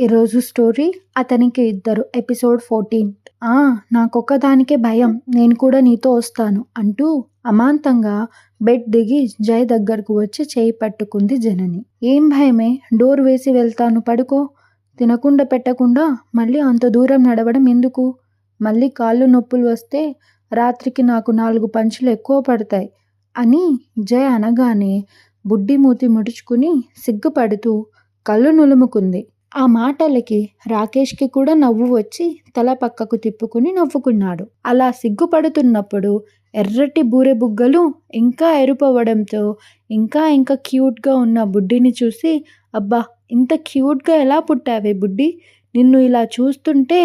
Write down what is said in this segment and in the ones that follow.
ఈరోజు స్టోరీ అతనికి ఇద్దరు ఎపిసోడ్ ఫోర్టీన్. ఆ నాకొక్కదానికే భయం. నేను కూడా నీతో వస్తాను అంటూ అమాంతంగా బెడ్ దిగి జై దగ్గరకు వచ్చి చేయి పట్టుకుంది జనని. ఏం భయమే? డోర్ వేసి వెళ్తాను పడుకో. తినకుండా పెట్టకుండా మళ్ళీ అంత దూరం నడవడం ఎందుకు? మళ్ళీ కాళ్ళు నొప్పులు వస్తే రాత్రికి నాకు నాలుగు పంచులు ఎక్కువ పడతాయి అని జయ అనగానే బుడ్డి మూతి ముడుచుకుని సిగ్గుపడుతూ కళ్ళు నులుముకుంది. ఆ మాటలకి రాకేష్కి కూడా నవ్వు వచ్చి తల పక్కకు తిప్పుకుని నవ్వుకున్నాడు. అలా సిగ్గుపడుతున్నప్పుడు ఎర్రటి బూరె బుగ్గలు ఇంకా ఎరుపవడంతో ఇంకా ఇంకా క్యూట్గా ఉన్న బుడ్డిని చూసి అబ్బా ఇంత క్యూట్గా ఎలా పుట్టావే బుడ్డి? నిన్ను ఇలా చూస్తుంటే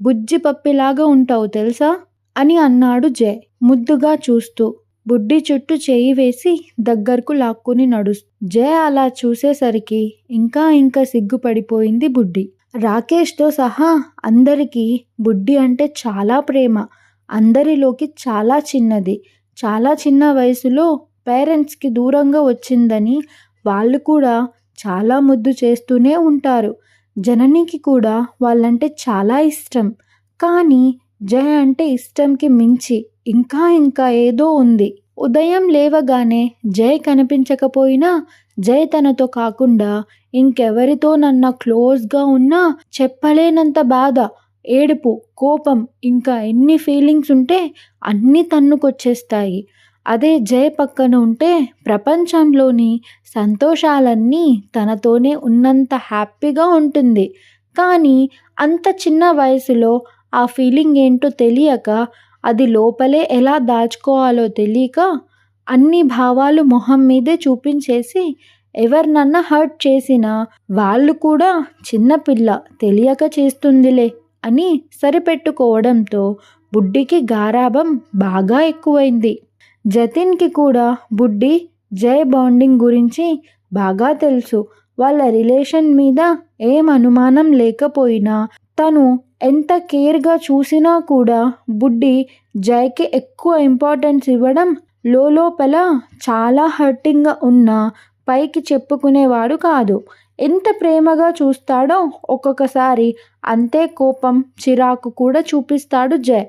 బుజ్జి పప్పిలాగా ఉంటావు తెలుసా? అని అన్నాడు జయ్ ముద్దుగా చూస్తూ. బుడ్డి చుట్టూ చేయి వేసి దగ్గరకు లాక్కుని నడుస్తూ. జయ అలా చూసేసరికి ఇంకా ఇంకా సిగ్గుపడిపోయింది బుడ్డి. రాకేష్తో సహా అందరికీ బుడ్డి అంటే చాలా ప్రేమ. అందరిలోకి చాలా చిన్నది. చాలా చిన్న వయసులో పేరెంట్స్కి దూరంగా వచ్చిందని వాళ్ళు కూడా చాలా ముద్దు చేస్తూనే ఉంటారు. జననికి కూడా వాళ్ళంటే చాలా ఇష్టం. కానీ జయ అంటే ఇష్టంకి మించి ఇంకా ఇంకా ఏదో ఉంది. ఉదయం లేవగానే జయ కనిపించకపోయినా జయ తనతో కాకుండా ఇంకెవరితో నన్న క్లోజ్గా ఉన్నా చెప్పలేనంత బాధ ఏడుపు కోపం ఇంకా ఎన్ని ఫీలింగ్స్ ఉంటే అన్నీ తన్నుకొచ్చేస్తాయి. అదే జయ పక్కన ఉంటే ప్రపంచంలోని సంతోషాలన్నీ తనతోనే ఉన్నంత హ్యాపీగా ఉంటుంది. కానీ అంత చిన్న వయసులో ఆ ఫీలింగ్ ఏంటో తెలియక అది లోపలే ఎలా దాచుకోవాలో తెలియక అన్ని భావాలు మొహం మీదే చూపించేసి ఎవరినన్నా హర్ట్ చేసినా వాళ్ళు కూడా చిన్నపిల్ల తెలియక చేస్తుందిలే అని సరిపెట్టుకోవడంతో బుడ్డికి గారాభం బాగా ఎక్కువైంది. జతిన్కి కూడా బుడ్డి జై బాండింగ్ గురించి బాగా తెలుసు. వాళ్ళ రిలేషన్ మీద ఏం అనుమానం లేకపోయినా తను ఎంత కేర్గా చూసినా కూడా బుడ్డి జైకి ఎక్కువ ఇంపార్టెన్స్ ఇవ్వడం లోపల చాలా హర్టింగ్గా ఉన్న పైకి చెప్పుకునేవాడు కాదు. ఎంత ప్రేమగా చూస్తాడో ఒక్కొక్కసారి అంతే కోపం చిరాకు కూడా చూపిస్తాడు జయ్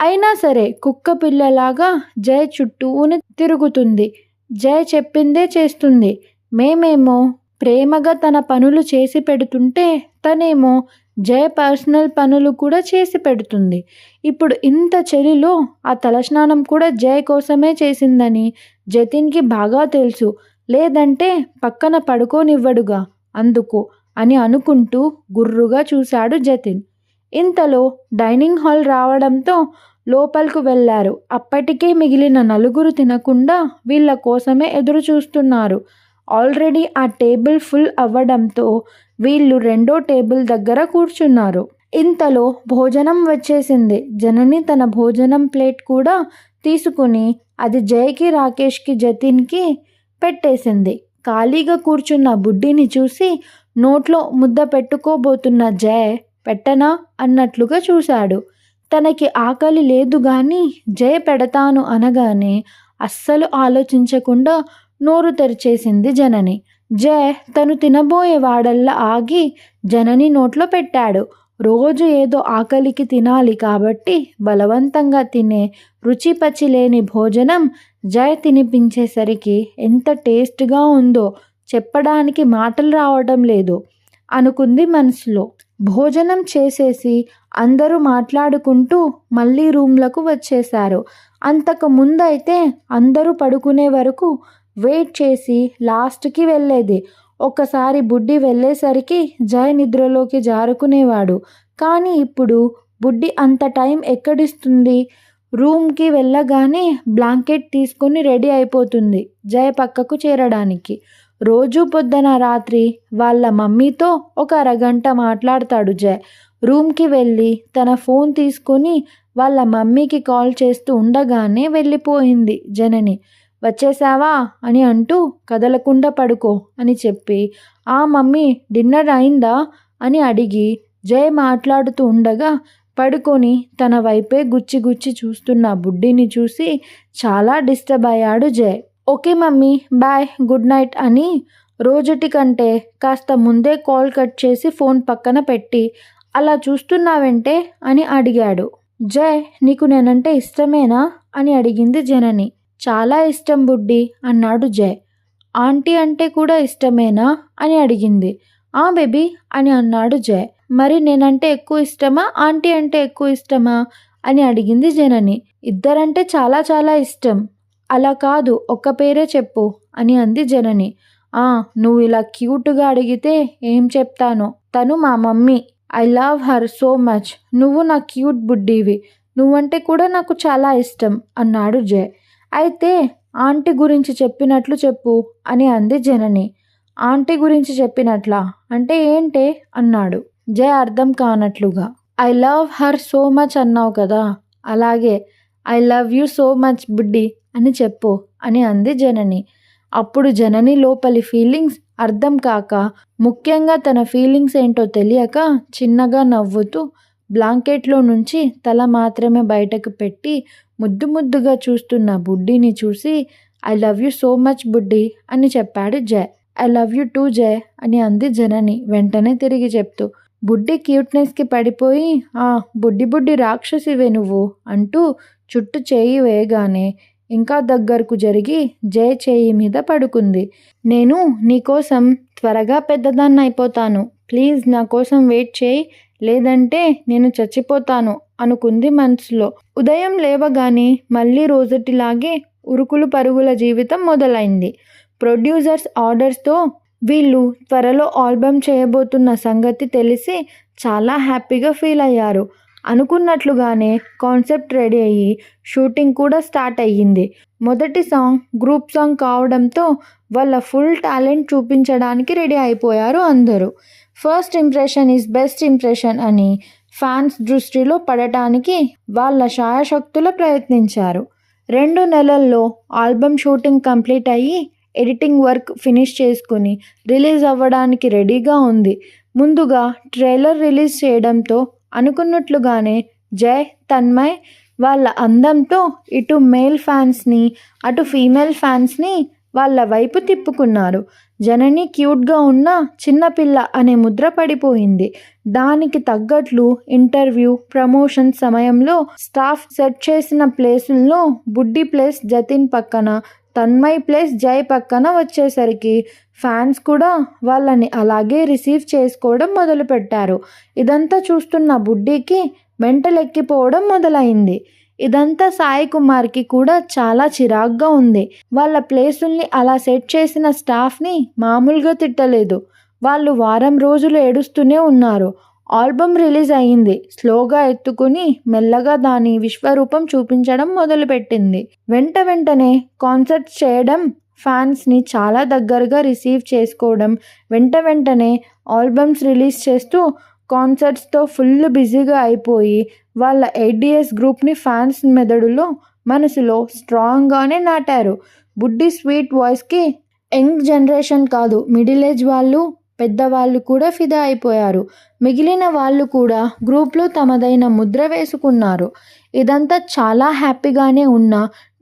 అయినా సరే కుక్క పిల్లలాగా జయ్ చుట్టూనే తిరుగుతుంది. జయ్ చెప్పిందే చేస్తుంది. మేమేమో ప్రేమగా తన పనులు చేసి పెడుతుంటే తనేమో జయ పర్సనల్ పనులు కూడా చేసి పెడుతుంది. ఇప్పుడు ఇంత చలిలో ఆ తలస్నానం కూడా జయ కోసమే చేసిందని జతిన్కి బాగా తెలుసు. లేదంటే పక్కన పడుకోనివ్వడుగా అందుకు అని అనుకుంటూ గుర్రుగా చూశాడు జతిన్. ఇంతలో డైనింగ్ హాల్ రావడంతో లోపలికి వెళ్ళారు అప్పటికే మిగిలిన నలుగురు తినకుండా వీళ్ళ కోసమే ఎదురు చూస్తున్నారు ఆల్రెడీ ఆ టేబుల్ ఫుల్ అవ్వడంతో వీళ్ళు రెండో టేబుల్ దగ్గర కూర్చున్నారు. ఇంతలో భోజనం వచ్చేసింది. జనని తన భోజనం ప్లేట్ కూడా తీసుకుని అది జయకి రాకేష్కి జతిన్కి పెట్టేసింది. ఖాళీగా కూర్చున్న బుడ్డిని చూసి నోట్లో ముద్ద పెట్టుకోబోతున్న జయ్ పెట్టనా అన్నట్లుగా చూశాడు. తనకి ఆకలి లేదు కానీ జయ పెడతాను అనగానే అస్సలు ఆలోచించకుండా నోరు తెరిచేసింది జనని. జయ తను తినబోయే వాడల్లా ఆగి జనని నోట్లో పెట్టాడు. రోజు ఏదో ఆకలికి తినాలి కాబట్టి బలవంతంగా తినే రుచిపచి లేని భోజనం జయ తినిపించేసరికి ఎంత టేస్ట్గా ఉందో చెప్పడానికి మాటలు రావడం లేదు అనుకుంది మనసులో. భోజనం చేసేసి అందరూ మాట్లాడుకుంటూ మళ్ళీ రూమ్లకు వచ్చేశారు. అంతకు ముందైతే అందరూ పడుకునే వరకు వెయిట్ చేసి లాస్ట్కి వెళ్ళేది. ఒకసారి బుడ్డి వెళ్ళేసరికి జయ నిద్రలోకి జారుకునేవాడు. కానీ ఇప్పుడు బుడ్డి అంత టైం ఎక్కడిస్తుంది? రూమ్కి వెళ్ళగానే బ్లాంకెట్ తీసుకొని రెడీ అయిపోతుంది. జయ పక్కకు చేరడానికి. రోజు పొద్దున రాత్రి వాళ్ళ మమ్మీతో ఒక అరగంట మాట్లాడతాడు జయ్. రూమ్కి వెళ్ళి తన ఫోన్ తీసుకొని వాళ్ళ మమ్మీకి కాల్ చేస్తూ ఉండగానే వెళ్ళిపోయింది జనని. వచ్చేసావా? అని అంటూ కదలకుండా పడుకో అని చెప్పి ఆ మమ్మీ డిన్నర్ అయిందా? అని అడిగి జయ్ మాట్లాడుతూ ఉండగా పడుకొని తన వైపే గుచ్చి గుచ్చి చూస్తున్న బుడ్డిని చూసి చాలా డిస్టర్బ్ అయ్యాడు Jay. Okay mummy bye good night అని రోజుటి కంటే కాస్త ముందే కాల్ కట్ చేసి ఫోన్ పక్కన పెట్టి అలా చూస్తున్నావంటే? అని అడిగాడు. జయ్ నీకు నేనంటే ఇష్టమేనా? అని అడిగింది జనని. చాలా ఇష్టం బుడ్డి అన్నాడు జయ్ ఆంటీ అంటే కూడా ఇష్టమేనా? అని అడిగింది. ఆ బేబీ అని అన్నాడు జయ్ మరి నేనంటే ఎక్కువ ఇష్టమా? ఆంటీ అంటే ఎక్కువ ఇష్టమా? అని అడిగింది జనని. ఇద్దరంటే చాలా చాలా ఇష్టం అలా కాదు ఒక్క పేరే చెప్పు అని అంది జనని. ఆ నువ్వు ఇలా క్యూట్గా అడిగితే ఏం చెప్తాను? తను మా mummy. I love her so much. నువ్వు నా క్యూట్ బుడ్డివి. నువ్వంటే కూడా నాకు చాలా ఇష్టం అన్నాడు జయ్ అయితే ఆంటీ గురించి చెప్పినట్లు చెప్పు అని అంది జనని. ఆంటీ గురించి చెప్పినట్లా? అంటే ఏంటే? అన్నాడు. జయ్ అర్థం కానట్లుగా. I love her so much అన్నావు కదా? అలాగే. I love you so much బుడ్డి అని చెప్పు అని అంది జనని. అప్పుడు జనని లోపలి ఫీలింగ్స్ అర్థం కాక ముఖ్యంగా తన ఫీలింగ్స్ ఏంటో తెలియక చిన్నగా నవ్వుతూ బ్లాంకెట్లో నుంచి తల మాత్రమే బయటకు పెట్టి ముద్దు ముద్దుగా చూస్తున్న బుడ్డిని చూసి I love you so much బుడ్డి అని చెప్పాడు Jay. I love you too Jay అని అంది జనని వెంటనే తిరిగి చెప్తూ. బుడ్డి క్యూట్నెస్కి పడిపోయి ఆ బుడ్డి బుడ్డి రాక్షసివే నువ్వు అంటూ చుట్టూ చేయి వేయగానే ఇంకా దగ్గరకు జరిగి జయ చేయి మీద పడుకుంది. నేను నీకోసం త్వరగా పెద్దదాన్ని అయిపోతాను. ప్లీజ్ నా కోసం వెయిట్ చేయి. లేదంటే నేను చచ్చిపోతాను అనుకుంది మనసులో. ఉదయం లేవగానే మళ్ళీ రోజుటిలాగే ఉరుకులు పరుగుల జీవితం మొదలైంది. ప్రొడ్యూసర్స్ ఆర్డర్స్తో వీళ్ళు త్వరలో ఆల్బమ్ చేయబోతున్న సంగతి తెలిసి చాలా హ్యాపీగా ఫీల్ అయ్యారు. అనుకున్నట్లుగానే కాన్సెప్ట్ రెడీ అయ్యి షూటింగ్ కూడా స్టార్ట్ అయ్యింది. మొదటి సాంగ్ గ్రూప్ సాంగ్ కావడంతో వాళ్ళ ఫుల్ టాలెంట్ చూపించడానికి రెడీ అయిపోయారు అందరూ. First impression is best impression అని ఫ్యాన్స్ దృష్టిలో పడటానికి వాళ్ళ శాయశక్తుల ప్రయత్నించారు. రెండు నెలల్లో ఆల్బమ్ షూటింగ్ కంప్లీట్ అయ్యి ఎడిటింగ్ వర్క్ ఫినిష్ చేసుకుని రిలీజ్ అవ్వడానికి రెడీగా ఉంది. ముందుగా ట్రైలర్ రిలీజ్ చేయడంతో అనుకున్నట్లుగానే జయ్ తన్మయ్ వాళ్ళ అందంతో ఇటు మేల్ ఫ్యాన్స్ని అటు ఫీమేల్ ఫ్యాన్స్ని వాళ్ళ వైపు తిప్పుకున్నారు. జనని క్యూట్గా ఉన్న చిన్నపిల్ల అనే ముద్ర పడిపోయింది. దానికి తగ్గట్లు ఇంటర్వ్యూ ప్రమోషన్ సమయంలో స్టాఫ్ సెట్ చేసిన ప్లేసుల్లో బుడ్డి ప్లేస్ జతిన్ పక్కన తన్మయ్ ప్లేస్ జై పక్కన వచ్చేసరికి ఫ్యాన్స్ కూడా వాళ్ళని అలాగే రిసీవ్ చేసుకోవడం మొదలుపెట్టారు. ఇదంతా చూస్తున్న బుడ్డీకి మెంటలెక్కిపోవడం మొదలైంది. ఇదంతా సాయి కుమార్కి కూడా చాలా చిరాగ్గా ఉంది. వాళ్ళ ప్లేసుల్ని అలా సెట్ చేసిన స్టాఫ్ని మామూలుగా తిట్టలేదు. వాళ్ళు వారం రోజులు ఏడుస్తూనే ఉన్నారు. ఆల్బమ్ రిలీజ్ అయ్యింది. స్లోగా ఎత్తుకుని మెల్లగా దాని విశ్వరూపం చూపించడం మొదలుపెట్టింది. వెంట వెంటనే కాన్సర్ట్స్ చేయడం ఫ్యాన్స్ని చాలా దగ్గరగా రిసీవ్ చేసుకోవడం వెంట వెంటనే ఆల్బమ్స్ రిలీజ్ చేస్తూ కాన్సర్ట్స్తో ఫుల్ బిజీగా అయిపోయి వాళ్ళ ఎయిడిఎస్ గ్రూప్ని ఫ్యాన్స్ మెదడులో మనసులో స్ట్రాంగ్గానే నాటారు. బుడ్డి స్వీట్ వాయిస్కి యంగ్ జనరేషన్ కాదు మిడిల్ ఏజ్ వాళ్ళు పెద్దవాళ్ళు కూడా ఫిదా అయిపోయారు. మిగిలిన వాళ్ళు కూడా గ్రూప్లో తమదైన ముద్ర వేసుకున్నారు. ఇదంతా చాలా హ్యాపీగానే ఉన్న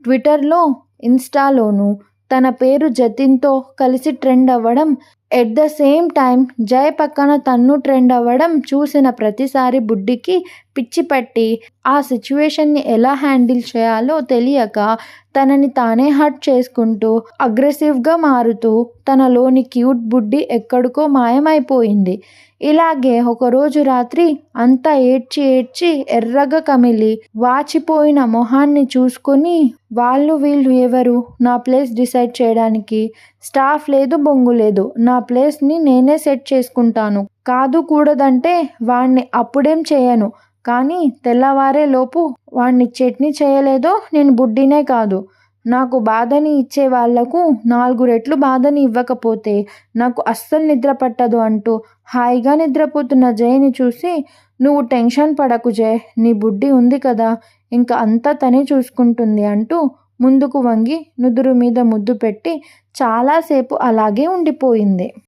ట్విట్టర్లో ఇన్స్టాలోనూ తన పేరు జతిన్తో కలిసి ట్రెండ్ అవ్వడం at the same time Jaya పక్కన తన్ను ట్రెండ్ అవ్వడం చూసిన ప్రతిసారి బుడ్డికి పిచ్చి పట్టి ఆ సిచ్యువేషన్ని ఎలా హ్యాండిల్ చేయాలో తెలియక తనని తానే హర్ట్ చేసుకుంటూ అగ్రెసివ్గా మారుతూ తనలోని క్యూట్ బుడ్డి ఎక్కడికో మాయమైపోయింది. ఇలాగే ఒకరోజు రాత్రి అంతా ఏడ్చి ఏడ్చి ఎర్రగా కమిలి వాచిపోయిన మొహాన్ని చూసుకొని వాళ్ళు వీళ్ళు ఎవరు? నా ప్లేస్ డిసైడ్ చేయడానికి. స్టాఫ్ లేదు బొంగు లేదు. నా ప్లేస్ని నేనే సెట్ చేసుకుంటాను. కాదు కూడదంటే వాణ్ణి అప్పుడేం చేయను. కానీ తెల్లవారే లోపు వాణ్ణి చట్నీ చేయలేదో నేను బుడ్డినే కాదు. నాకు బాధని ఇచ్చే వాళ్ళకు నాలుగు రెట్లు బాధని ఇవ్వకపోతే నాకు అస్సలు నిద్ర పట్టదు అంటూ హాయిగా నిద్రపోతున్న జయని చూసి నువ్వు టెన్షన్ పడకు జయ నీ బుడ్డి ఉంది కదా ఇంకా అంతా తనే చూసుకుంటుంది అంటూ ముందుకు వంగి నుదురు మీద ముద్దు పెట్టి చాలాసేపు అలాగే ఉండిపోయింది.